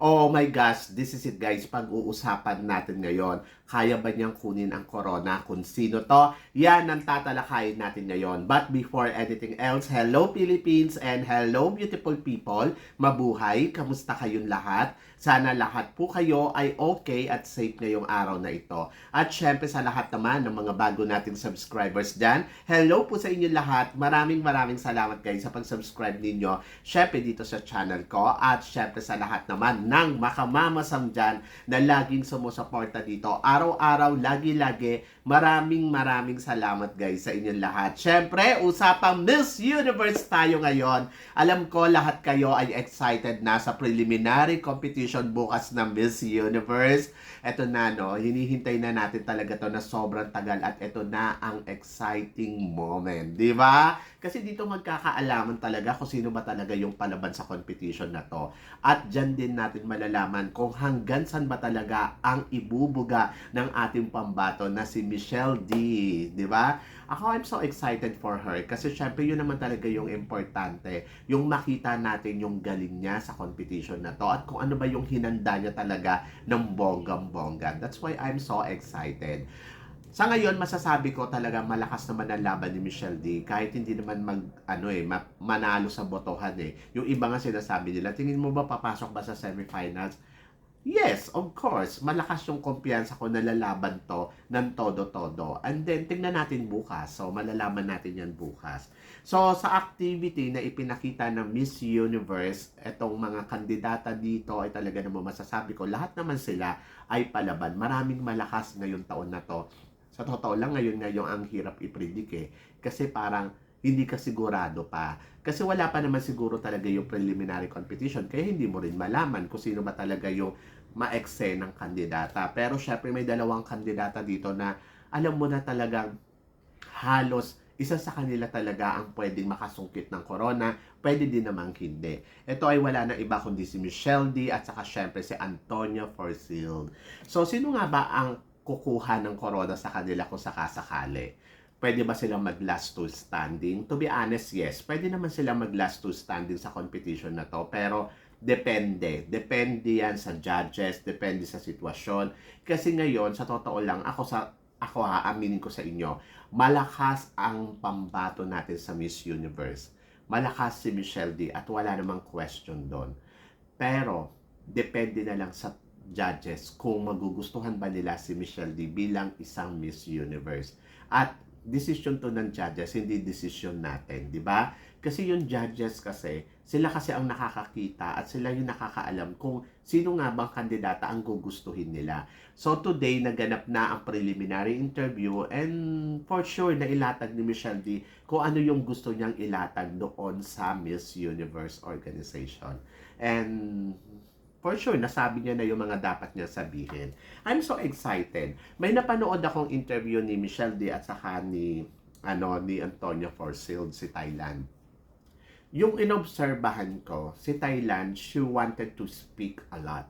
Oh my gosh, this is it guys. Pag-uusapan natin ngayon, kaya ba niyang kunin ang corona? Kung sino to? Yan ang tatalakayin natin ngayon. But before anything else, hello Philippines and hello beautiful people. Mabuhay! Kamusta kayong lahat? Sana lahat po kayo ay okay at safe ngayong araw na ito. At syempre sa lahat naman ng mga bago nating subscribers dyan, hello po sa inyo lahat. Maraming maraming salamat guys sa pag-subscribe ninyo. Syempre dito sa channel ko at syempre sa lahat naman ng makamamasam dyan na laging sumusuporta dito. Araw-araw, lagi-lagi, maraming maraming salamat guys sa inyong lahat. Syempre, usapang Miss Universe tayo ngayon. Alam ko lahat kayo ay excited na sa preliminary competition bukas ng Miss Universe. Ito na no, hinihintay na natin talaga to na sobrang tagal at ito na ang exciting moment, di ba? Kasi dito magkakaalaman talaga kung sino ba talaga yung palaban sa competition na to. At dyan din natin malalaman kung hanggang saan ba talaga ang ibubuga ng ating pambato na si Michelle D. Di ba? Ako, I'm so excited for her kasi syempre yun naman talaga yung importante. Yung makita natin yung galing niya sa competition na to at kung ano ba yung hinanda niya talaga ng bonggam-bongga. That's why I'm so excited. Sa ngayon, masasabi ko talaga malakas naman ang laban ni Michelle D. Kahit hindi naman mag, ano eh, ma- manalo sa botohan eh. Yung iba nga sinasabi nila, tingin mo ba papasok ba sa semifinals? Yes, of course. Malakas yung kumpiyansa ko na lalaban to ng todo-todo. And then, tingnan natin bukas. So, malalaman natin yan bukas. So, sa activity na ipinakita ng Miss Universe, etong mga kandidata dito ay talaga naman masasabi ko, lahat naman sila ay palaban. Maraming malakas ngayong taon na to. Sa totoo lang, ngayon ngayon ang hirap i-predict eh. Kasi parang hindi ka sigurado pa. Kasi wala pa naman siguro talaga yung preliminary competition. Kaya hindi mo rin malaman kung sino ba talaga yung ma-exe ng kandidata. Pero syempre may dalawang kandidata dito na alam mo na talagang halos isa sa kanila talaga ang pwedeng makasungkit ng corona, pwede din namang hindi. Ito ay wala na iba kundi si Michelle D at saka syempre si Antonio Forsyth. So sino nga ba ang kukuha ng corona sa kanila kung sakasakali? Pwede ba silang mag last two standing? To be honest, yes. Pwede naman silang mag last two standing sa competition na to. Pero depende. Depende yan sa judges, depende sa sitwasyon. Kasi ngayon, sa totoo lang, ako sa ako ha, aminin ko sa inyo, malakas ang pambato natin sa Miss Universe. Malakas si Michelle D at wala namang question doon. Pero, depende na lang sa judges kung magugustuhan ba nila si Michelle D bilang isang Miss Universe. At decision to ng judges, hindi decision natin, di ba? Kasi yung judges kasi, sila kasi ang nakakakita at sila yung nakakaalam kung sino nga bang kandidata ang gugustuhin nila. So today, naganap na ang preliminary interview and for sure na ilatag ni Michelle D kung ano yung gusto niyang ilatag doon sa Miss Universe organization. And for sure, nasabi niya na yung mga dapat niya sabihin. I'm so excited. May napanood akong interview ni Michelle D at saka ni, ano, ni Antonio Forsyth, si Thailand. Yung inobserbahan ko, si Thailand, she wanted to speak a lot.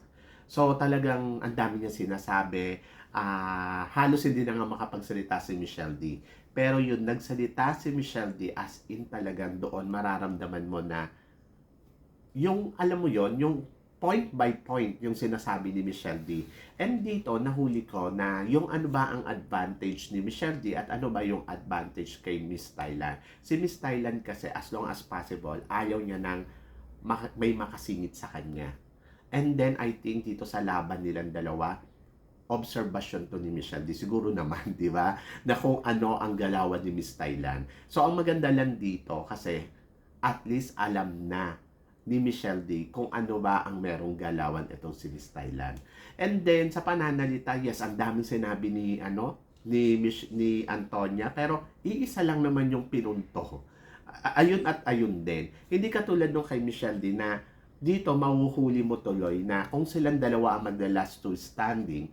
So talagang ang dami niya sinasabi, ah halos hindi na nga makapagsalita si Michelle D. Pero yun, nagsalita si Michelle D as in talagang doon mararamdaman mo na yung, alam mo yon yung point by point yung sinasabi ni Michelle D. And dito, nahuli ko na yung ano ba ang advantage ni Michelle D at ano ba yung advantage kay Miss Thailand. Si Miss Thailand kasi as long as possible, ayaw niya mak- may makasingit sa kanya. And then, I think dito sa laban nilang dalawa, observation to ni Michelle D. Siguro naman, di ba? Na kung ano ang galawan ni Miss Thailand. So, ang maganda lang dito kasi at least alam na ni Michelle D kung ano ba ang merong galawan itong si Miss Thailand. And then sa pananalita, yes, ang daming sinabi ni ano ni Mich- ni Antonia pero iisa lang naman yung pinunto. Ayun at ayun din. Hindi katulad nung kay Michelle D na dito mahuhuli mo tuloy na kung silang dalawa ang magda last two standing,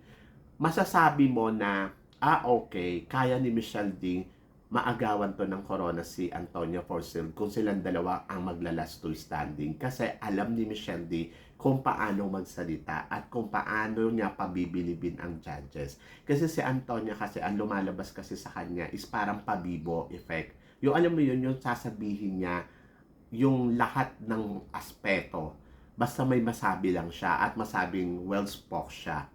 masasabi mo na ah okay, kaya ni Michelle D maagawan to ng corona si Antonio Forsyth kung silang dalawa ang maglalas to standing kasi alam ni Michelle D kung paano magsalita at kung paano niya pabibilibin ang judges. Kasi si Antonio kasi ang lumalabas kasi sa kanya is parang pabibo effect Yung alam mo yun, yung sasabihin niya, yung lahat ng aspeto, basta may masabi lang siya at masabing well spoke siya.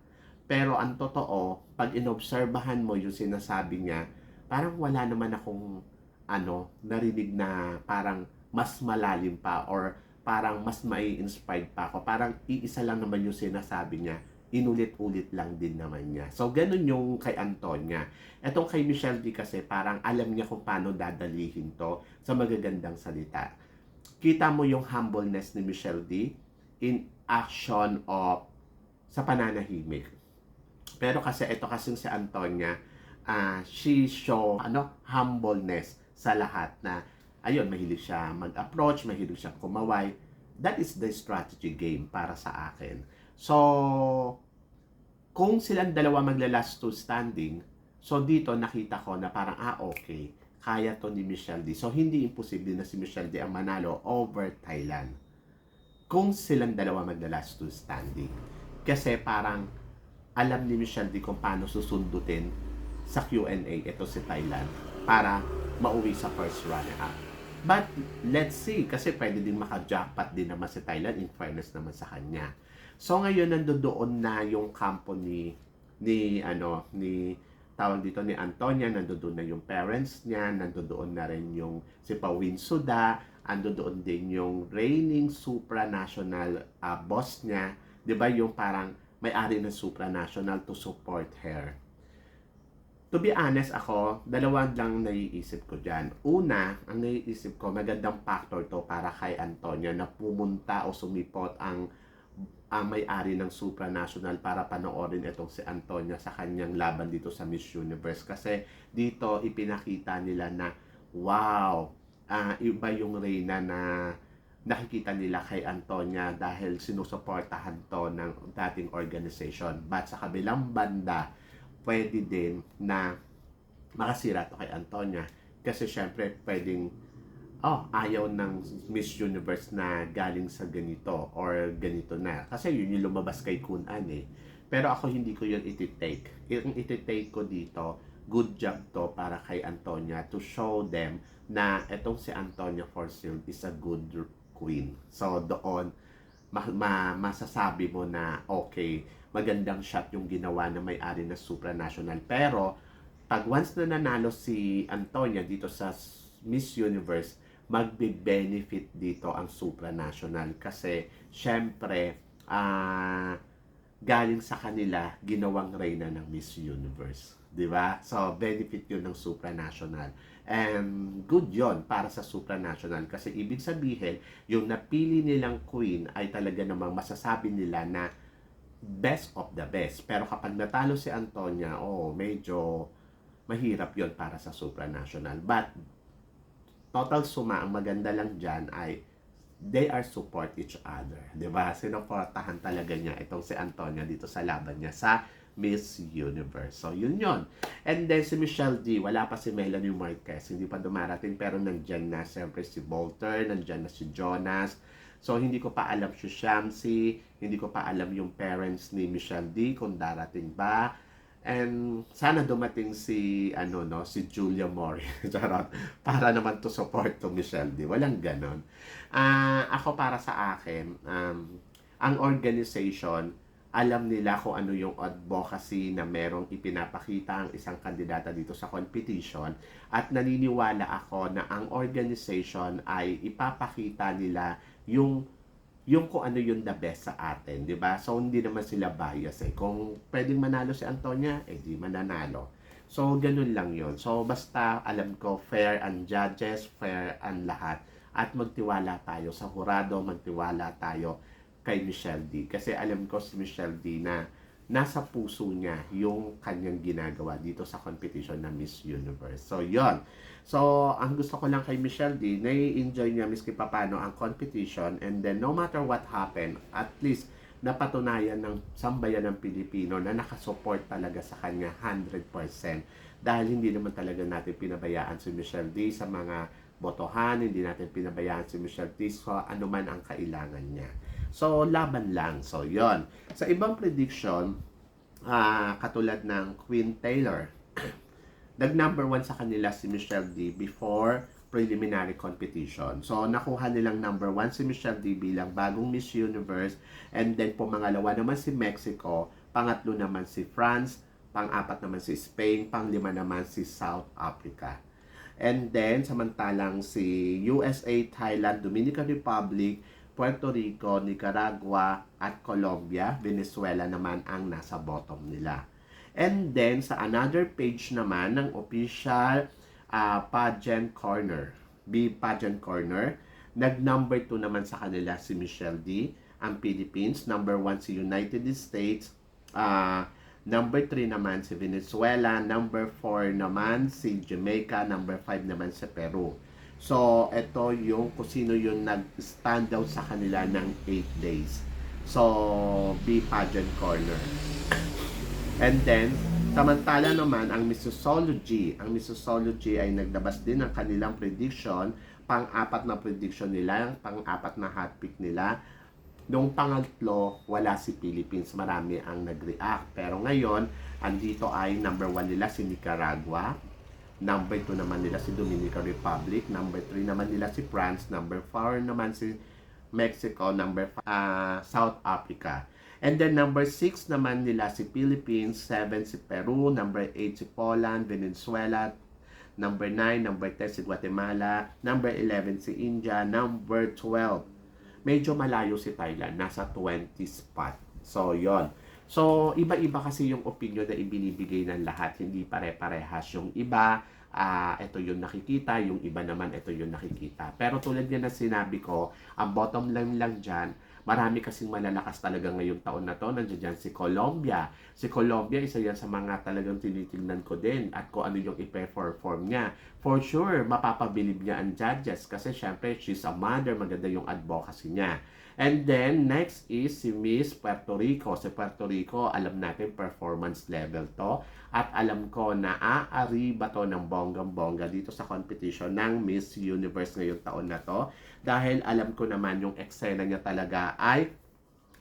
Pero ang totoo, pag inobserbahan mo yung sinasabi niya, parang wala naman akong ano, narinig na parang mas malalim pa or parang mas mai inspired pa ako. Parang iisa lang naman yung sinasabi niya. Inulit-ulit lang din naman niya. So, ganun yung kay Antonia. Etong kay Michelle D kasi parang alam niya kung paano dadalihin to sa magagandang salita. Kita mo yung humbleness ni Michelle D in action of sa pananahimik. Pero kasi ito kasi si Antonia, ah she show ano humbleness sa lahat na ayun mahilig siya mag-approach, mahilig siya kumaway. That is the strategy game para sa akin. So kung silang dalawa magla-last two standing, so dito nakita ko na parang ah okay, kaya to ni Michelle D. So hindi imposible na si Michelle D ang manalo over Thailand. Kung silang dalawa magla-last two standing. Kasi parang alam ni Michelle D kung paano susundutin sa Q&A ito si Thailand para mauwi sa first runner-up. But let's see kasi pwede din maka-jackpot din naman si Thailand in fairness naman sa kanya. So ngayon nandoon na yung kampo ni ni ano ni tawag dito ni Antonia, nandoon na yung parents niya, nandoon na rin yung si Pawin Suda, nandoon din yung reigning supranational uh, boss niya, 'di ba yung parang may-ari ng supranational to support her. To be honest ako, dalawa lang naiisip ko dyan. Una, ang naiisip ko, magandang factor to para kay Antonia na pumunta o sumipot ang ang may-ari ng supranational para panoorin itong si Antonia sa kanyang laban dito sa Miss Universe. Kasi dito ipinakita nila na, wow, ah, iba yung Reyna na nakikita nila kay Antonia dahil sinusuportahan to ng dating organization. But sa kabilang banda, pwede din na makasira to kay Antonia kasi syempre pwedeng oh, ayaw ng Miss Universe na galing sa ganito or ganito na. Kasi yun yung lumabas kay Kun An eh. Pero ako hindi ko yun iti-take. Yung iti-take ko dito, good job to para kay Antonia to show them na etong si Antonia Forsyth is a good queen. So doon, ma- ma- masasabi mo na okay, magandang shot yung ginawa na may-ari na supranational. Pero, pag once na nanalo si Antonia dito sa Miss Universe, magbe-benefit dito ang supranational. Kasi, syempre, ah, galing sa kanila, ginawang reyna ng Miss Universe. 'di ba? So, benefit yun ng supranational. And good yon para sa supranational kasi ibig sabihin, yung napili nilang queen ay talaga namang masasabi nila na best of the best. Pero kapag natalo si Antonia, oh, medyo mahirap yon para sa supranational. But, total suma, ang maganda lang dyan ay they are support each other. ba? Sinuportahan talaga niya itong si Antonia dito sa laban niya sa Miss Universe. So, yun yun. And then si Michelle D, wala pa si Melanie Marquez. Hindi pa dumarating pero nandyan na siyempre si Bolter, nandyan na si Jonas. So, hindi ko pa alam si Shamsi, hindi ko pa alam yung parents ni Michelle D kung darating ba. And sana dumating si ano no, si Julia Mori. Charot. Para naman to support to Michelle D. Walang ganon. Ah, uh, ako para sa akin, um, ang organization alam nila kung ano yung advocacy na merong ipinapakita ang isang kandidata dito sa competition at naniniwala ako na ang organization ay ipapakita nila yung yung kung ano yung the best sa atin, di ba? So, hindi naman sila bias eh. Kung pwedeng manalo si Antonia, eh di mananalo. So, ganun lang yon So, basta alam ko, fair ang judges, fair ang lahat. At magtiwala tayo sa hurado, magtiwala tayo kay Michelle D. Kasi alam ko si Michelle D na nasa puso niya yung kanyang ginagawa dito sa competition na Miss Universe. So, yon So, ang gusto ko lang kay Michelle D, nai-enjoy niya miski papano ang competition and then no matter what happen, at least napatunayan ng sambayan ng Pilipino na nakasupport talaga sa kanya 100% dahil hindi naman talaga natin pinabayaan si Michelle D sa mga botohan, hindi natin pinabayaan si Michelle D sa anuman ang kailangan niya. So, laban lang. So, yon Sa ibang prediction, uh, katulad ng Queen Taylor, nag number one sa kanila si Michelle D before preliminary competition. So, nakuha nilang number one si Michelle D bilang bagong Miss Universe. And then po, mangalawa naman si Mexico. Pangatlo naman si France. Pang-apat naman si Spain. Pang-lima naman si South Africa. And then, samantalang si USA, Thailand, Dominican Republic, Puerto Rico, Nicaragua, at Colombia, Venezuela naman ang nasa bottom nila. And then, sa another page naman ng official uh, pageant corner, B pageant corner, nag number 2 naman sa kanila si Michelle D, ang Philippines, number 1 si United States, uh, number 3 naman si Venezuela, number 4 naman si Jamaica, number 5 naman si Peru. So, ito yung kung sino yung nag-stand out sa kanila ng 8 days. So, B pageant corner. And then, samantala naman, ang Missology, ang Missology ay naglabas din ng kanilang prediction, pang-apat na prediction nila, pang-apat na hot pick nila. Nung pangatlo, wala si Philippines, marami ang nag-react. Pero ngayon, andito ay number 1 nila si Nicaragua, number 2 naman nila si Dominican Republic, number 3 naman nila si France, number 4 naman si Mexico, number 5 South Africa. And then number 6 naman nila si Philippines, 7 si Peru, number 8 si Poland, Venezuela, number 9, number 10 si Guatemala, number 11 si India, number 12. Medyo malayo si Thailand, nasa 20 spot. So, yon. So, iba-iba kasi yung opinion na ibinibigay ng lahat, hindi pare-parehas. Yung iba, ah ito yung nakikita, yung iba naman ito yung nakikita. Pero tulad nga na sinabi ko, ang bottom line lang dyan, marami kasing malalakas talaga ngayong taon na to. Nandiyan dyan si Colombia. Si Colombia, isa yan sa mga talagang tinitingnan ko din at kung ano yung ipe-perform niya. For sure, mapapabilib niya ang judges kasi syempre, she's a mother, maganda yung advocacy niya. And then, next is si Miss Puerto Rico. Si Puerto Rico, alam natin performance level to. At alam ko na aari ba to ng bonggang-bongga dito sa competition ng Miss Universe ngayong taon na to. Dahil alam ko naman yung eksena niya talaga ay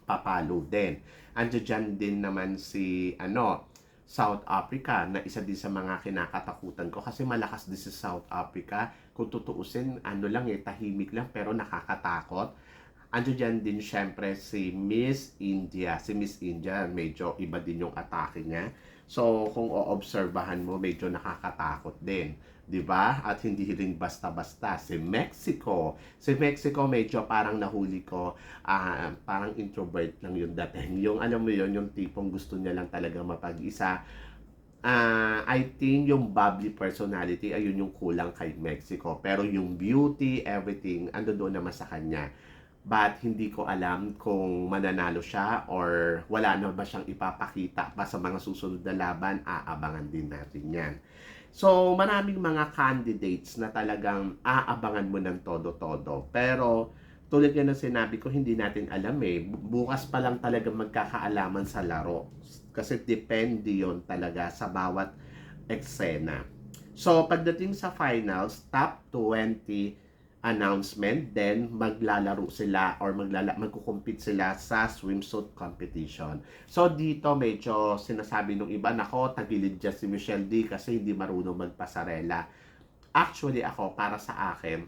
papalo din. Andiyan dyan din naman si ano, South Africa na isa din sa mga kinakatakutan ko kasi malakas din si South Africa. Kung tutuusin, ano lang eh, tahimik lang pero nakakatakot. Andiyan dyan din syempre si Miss India. Si Miss India, medyo iba din yung atake niya. So, kung oobserbahan mo, medyo nakakatakot din. 'di ba? At hindi rin basta-basta si Mexico. Si Mexico medyo parang nahuli ko, ah, parang introvert lang yung dating. Yung alam mo yon yung tipong gusto niya lang talaga mapag-isa. Ah, I think yung bubbly personality ayun yung kulang kay Mexico. Pero yung beauty, everything, ando doon naman sa kanya. But hindi ko alam kung mananalo siya or wala na ba siyang ipapakita pa sa mga susunod na laban, aabangan din natin yan. So, maraming mga candidates na talagang aabangan mo ng todo-todo. Pero, tulad yan ng sinabi ko, hindi natin alam eh. Bukas pa lang talaga magkakaalaman sa laro. Kasi depende yon talaga sa bawat eksena. So, pagdating sa finals, top 20 announcement, then maglalaro sila or maglala magkukumpit sila sa swimsuit competition. So dito medyo sinasabi nung iba, nako, tagilid dyan si Michelle D kasi hindi marunong magpasarela. Actually ako, para sa akin,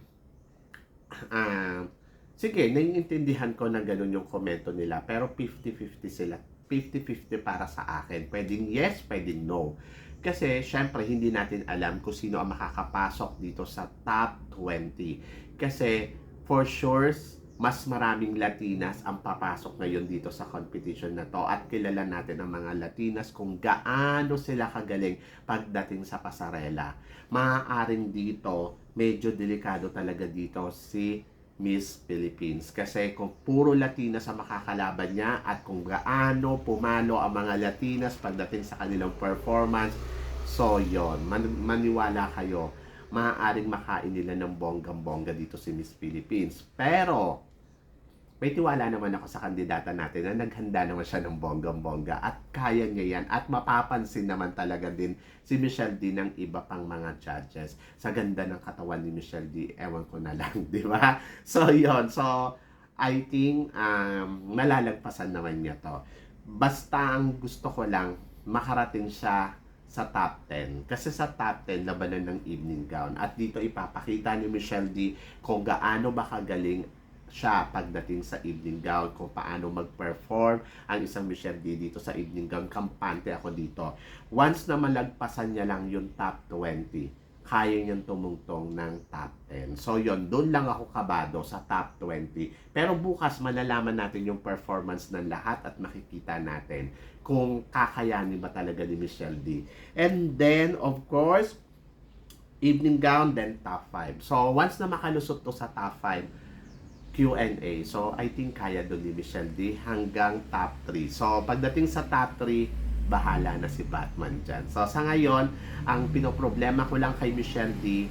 uh, sige, naiintindihan ko na ganun yung komento nila, pero 50-50 sila. 50-50 para sa akin. Pwedeng yes, pwedeng no. Kasi, syempre, hindi natin alam kung sino ang makakapasok dito sa top 20. Kasi, for sure, mas maraming Latinas ang papasok ngayon dito sa competition na to at kilala natin ang mga Latinas kung gaano sila kagaling pagdating sa pasarela. Maaaring dito, medyo delikado talaga dito si Miss Philippines. Kasi kung puro Latinas ang makakalaban niya at kung gaano pumalo ang mga Latinas pagdating sa kanilang performance, so yon man- maniwala kayo, maaaring makain nila ng bonggang-bongga dito si Miss Philippines. Pero, may tiwala naman ako sa kandidata natin na naghanda naman siya ng bonggang-bongga at kaya niya yan at mapapansin naman talaga din si Michelle D ng iba pang mga judges. Sa ganda ng katawan ni Michelle D, ewan ko na lang, di ba? So, yon So, I think um, malalagpasan naman niya to. Basta ang gusto ko lang, makarating siya sa top 10. Kasi sa top 10, labanan ng evening gown. At dito ipapakita ni Michelle D kung gaano ba kagaling siya pagdating sa evening gown, kung paano mag-perform ang isang Michelle D dito sa evening gown. Kampante ako dito. Once na malagpasan niya lang yung top 20, kaya niyang tumungtong ng top 10. So yon doon lang ako kabado sa top 20. Pero bukas malalaman natin yung performance ng lahat at makikita natin kung kakayanin ba talaga ni Michelle D. And then, of course, evening gown, then top 5. So, once na makalusot to sa top 5, Q&A. So, I think kaya doon ni Michelle D hanggang top 3. So, pagdating sa top 3, bahala na si Batman dyan. So, sa ngayon, ang pinoproblema ko lang kay Michelle D,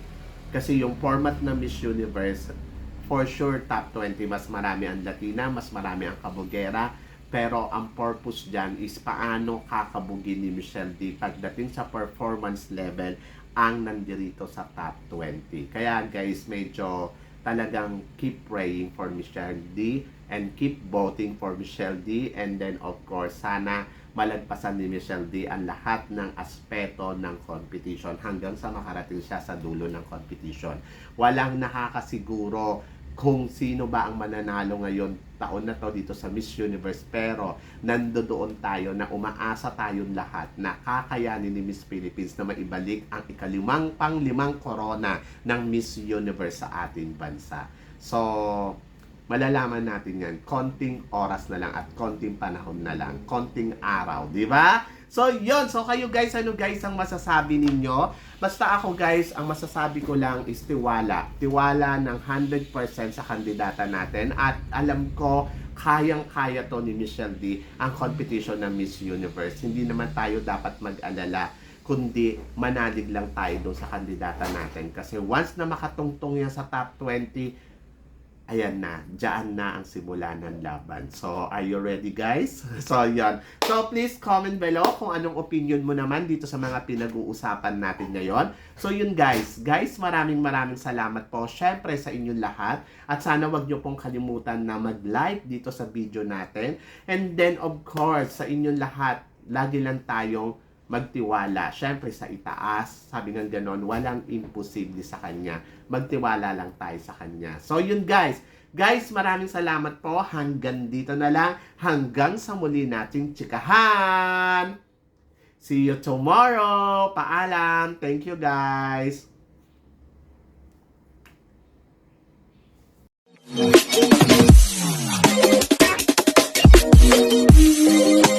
kasi yung format ng Miss Universe, for sure, top 20, mas marami ang Latina, mas marami ang Kabugera, pero ang purpose dyan is paano kakabugin ni Michelle D pagdating sa performance level ang nandirito sa top 20. Kaya guys, medyo talagang keep praying for Michelle D and keep voting for Michelle D and then of course sana malagpasan ni Michelle D ang lahat ng aspeto ng competition hanggang sa makarating siya sa dulo ng competition. Walang nakakasiguro kung sino ba ang mananalo ngayon taon na to dito sa Miss Universe pero nandoon tayo na umaasa tayong lahat na kakayanin ni Miss Philippines na maibalik ang ikalimang pang limang corona ng Miss Universe sa ating bansa. So, malalaman natin yan. Konting oras na lang at konting panahon na lang. Konting araw, di ba? So, yon So, kayo guys, ano guys ang masasabi ninyo? Basta ako guys, ang masasabi ko lang is tiwala. Tiwala ng 100% sa kandidata natin. At alam ko, kayang-kaya to ni Michelle D ang competition ng Miss Universe. Hindi naman tayo dapat mag-alala kundi manalig lang tayo doon sa kandidata natin. Kasi once na makatungtong yan sa top 20, ayan na, dyan na ang simula ng laban. So, are you ready guys? So, yan. So, please comment below kung anong opinion mo naman dito sa mga pinag-uusapan natin ngayon. So, yun guys. Guys, maraming maraming salamat po syempre sa inyong lahat. At sana wag nyo pong kalimutan na mag-like dito sa video natin. And then, of course, sa inyong lahat, lagi lang tayong magtiwala. Siyempre sa itaas, sabi ng ganon, walang imposible sa kanya. Magtiwala lang tayo sa kanya. So yun guys, guys maraming salamat po. Hanggang dito na lang. Hanggang sa muli nating tsikahan. See you tomorrow. Paalam. Thank you guys. Thank you.